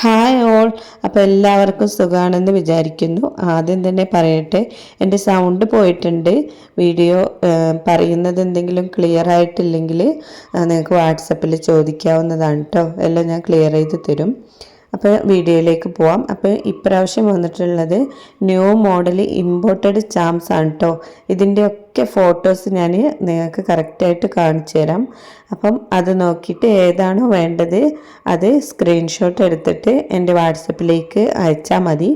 Hi all അപ്പോൾ എല്ലാവർക്കും സുഖമാണെന്ന് വിചാരിക്കുന്നു. ആദ്യം തന്നെ പറയട്ടെ എന്റെ സൗണ്ട് പോയിട്ടുണ്ട്. വീഡിയോ പറയുന്നത് എന്തെങ്കിലും ക്ലിയർ ആയിട്ടില്ലെങ്കിൽ നിങ്ങൾക്ക് വാട്സപ്പിൽ ചോദിക്കാവുന്നതാണ് കേട്ടോ എല്ലാം ഞാൻ ക്ലിയർ ചെയ്ത് തരും. അപ്പോൾ വീഡിയോയിലേക്ക് പോവാം. അപ്പോൾ ഇപ്രാവശ്യം വന്നിട്ടുള്ളത് ന്യൂ മോഡൽ ഇമ്പോർട്ടഡ് ചാംസ് ആണ് കേട്ടോ ഇതിന്റെയൊക്കെ ഫോട്ടോസ് ഞാൻ നിങ്ങൾക്ക് കറക്റ്റായിട്ട് കാണിച്ചു തരാം. അപ്പം അത് നോക്കിയിട്ട് ഏതാണോ വേണ്ടത് അത് സ്ക്രീൻഷോട്ട് എടുത്തിട്ട് എന്റെ വാട്സപ്പിലേക്ക് അയച്ചാൽ മതി.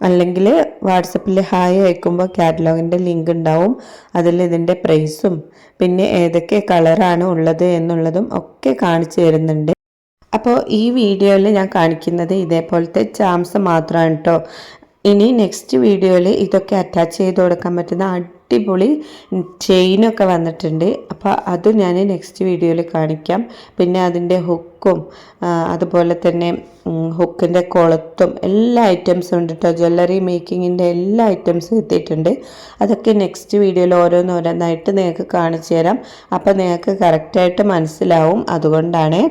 അല്ലെങ്കിൽ വാട്സപ്പിൽ ഹായ് അയക്കുമ്പോൾ കാറ്റലോഗിന്റെ ലിങ്ക് ഉണ്ടാവും. അതിൽ ഇതിന്റെ പ്രൈസും പിന്നെ ഏതൊക്കെ കളറാണ് ഉള്ളത് എന്നുള്ളതും ഒക്കെ കാണിച്ചു തരുന്നുണ്ട്. അപ്പോൾ ഈ വീഡിയോയിൽ ഞാൻ കാണിക്കുന്നത് ഇതേപോലത്തെ ചാംസ് മാത്രമാണ് കേട്ടോ ഇനി നെക്സ്റ്റ് വീഡിയോയിൽ ഇതൊക്കെ അറ്റാച്ച് ചെയ്ത് കൊടുക്കാൻ പറ്റുന്ന അടിപൊളി ചെയിനൊക്കെ വന്നിട്ടുണ്ട്. അപ്പോൾ അത് ഞാൻ നെക്സ്റ്റ് വീഡിയോയിൽ കാണിക്കാം. പിന്നെ അതിന്റെ ഹുക്കും അതുപോലെ തന്നെ ഹുക്കിന്റെ കൊളുത്തും എല്ലാ ഐറ്റംസും ഉണ്ട് കേട്ടോ ജ്വല്ലറി മേക്കിങ്ങിന്റെ എല്ലാ ഐറ്റംസും എത്തിയിട്ടുണ്ട്. അതൊക്കെ നെക്സ്റ്റ് വീഡിയോയിൽ ഓരോന്നോരോന്നായിട്ട് നിങ്ങൾക്ക് കാണിച്ചു തരാം. അപ്പോൾ നിങ്ങൾക്ക് കറക്റ്റായിട്ട് മനസ്സിലാവും. അതുകൊണ്ടാണ്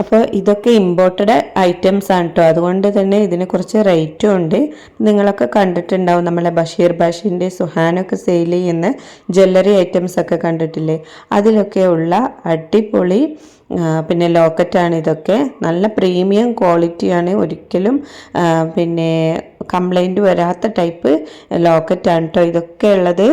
അപ്പോൾ ഇതൊക്കെ ഇമ്പോർട്ടഡ് ഐറ്റംസ് ആണ് കേട്ടോ അതുകൊണ്ട് തന്നെ ഇതിന് കുറച്ച് റേറ്റും ഉണ്ട്. നിങ്ങളൊക്കെ കണ്ടിട്ടുണ്ടാവും നമ്മളെ ബഷീർ ബാഷിന്റെ സുഹാനൊക്കെ സെയിൽ ചെയ്യുന്ന ജ്വല്ലറി ഐറ്റംസ് ഒക്കെ കണ്ടിട്ടില്ലേ? അതിലൊക്കെ ഉള്ള അടിപൊളി പിന്നെ ലോക്കറ്റാണ് ഇതൊക്കെ. നല്ല പ്രീമിയം ക്വാളിറ്റിയാണ് ഒരിക്കലും പിന്നെ കംപ്ലൈന്റ് വരാത്ത ടൈപ്പ് ലോക്കറ്റാണ് കേട്ടോ ഇതൊക്കെ ഉള്ളത്